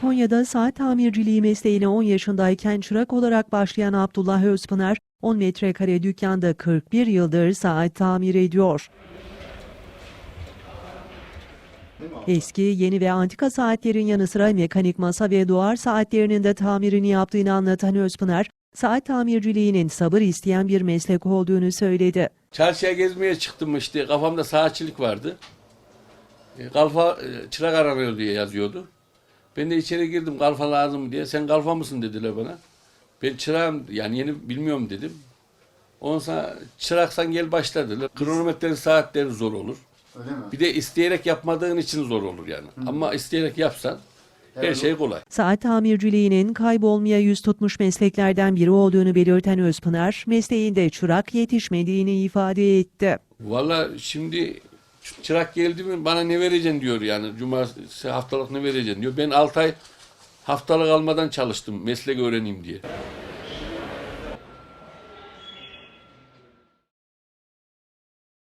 Konya'da saat tamirciliği mesleğine 10 yaşındayken çırak olarak başlayan Abdullah Özpınar, 10 metrekare dükkanda 41 yıldır saat tamir ediyor. Eski, yeni ve antika saatlerin yanı sıra mekanik masa ve duvar saatlerinin de tamirini yaptığını anlatan Özpınar, saat tamirciliğinin sabır isteyen bir meslek olduğunu söyledi. Çarşıya gezmeye çıktım işte kafamda saatçilik vardı. E, Kalfa e, çırak aranıyor diye yazıyordu. Ben de içeri girdim kalfa lazım diye. Sen kalfa mısın dediler bana. Ben çırağım yani yeni bilmiyorum dedim. Ondan sonra çıraksan gel başla dediler. Kronometrenin saatleri zor olur. Öyle mi? Bir de isteyerek yapmadığın için zor olur yani. Ama isteyerek yapsan her şey kolay. Saat tamirciliğinin kaybolmaya yüz tutmuş mesleklerden biri olduğunu belirten Özpınar, mesleğinde çırak yetişmediğini ifade etti. Valla şimdi çırak geldi mi bana ne vereceksin diyor yani. Cumartesi haftalık ne vereceksin diyor. Ben 6 ay haftalık almadan çalıştım meslek öğreneyim diye.